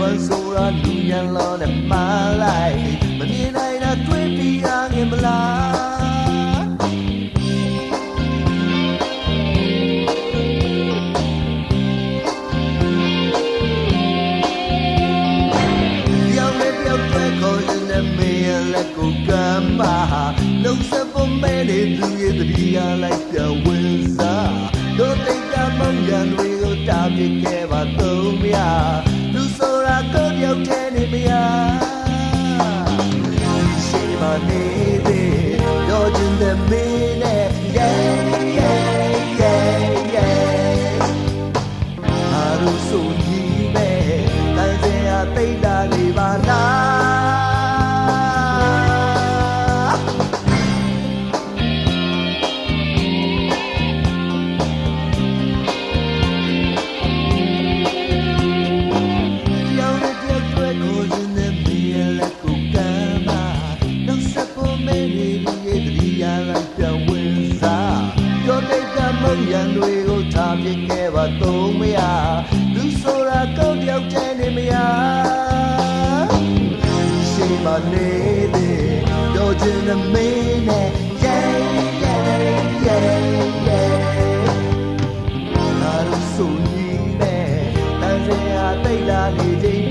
ဝမ်းဆိုတာလူရန်လောနဲ့မှလိုက်မမြင်နိုင်တာတွေ့ပြီးအားငယ်မလားပြောင်းလဲပြောင်းလဲခေါ်တဲ့မေးရလက်ကိုကမ်းပါလုံးစပေါ်မဲ့တဲ့သူရဲ့တတိယလိုက်ပြဝင်းစားတို့တိတ်ကမောင်ရန်တွေကိုတာပြခဲ့ပါသုံးများ နေသေးတော့ကျင်တဲ့မင်းနဲ့ yeah yeah yeah yeah အာရုံဆိုကြီးပဲတန်စင်ဟာတိတ် ရန်တွေကိုထားပြခဲ့ပါသုံးမရသူဆိုတာကောက်တယောက်တည်းနေမရရှိမနေသေးတော့ကျင်မင်းနဲ့ yeah yeah yeah yeah နာရဆူညီနဲ့တန်စရာတိတ်လာနေချိန်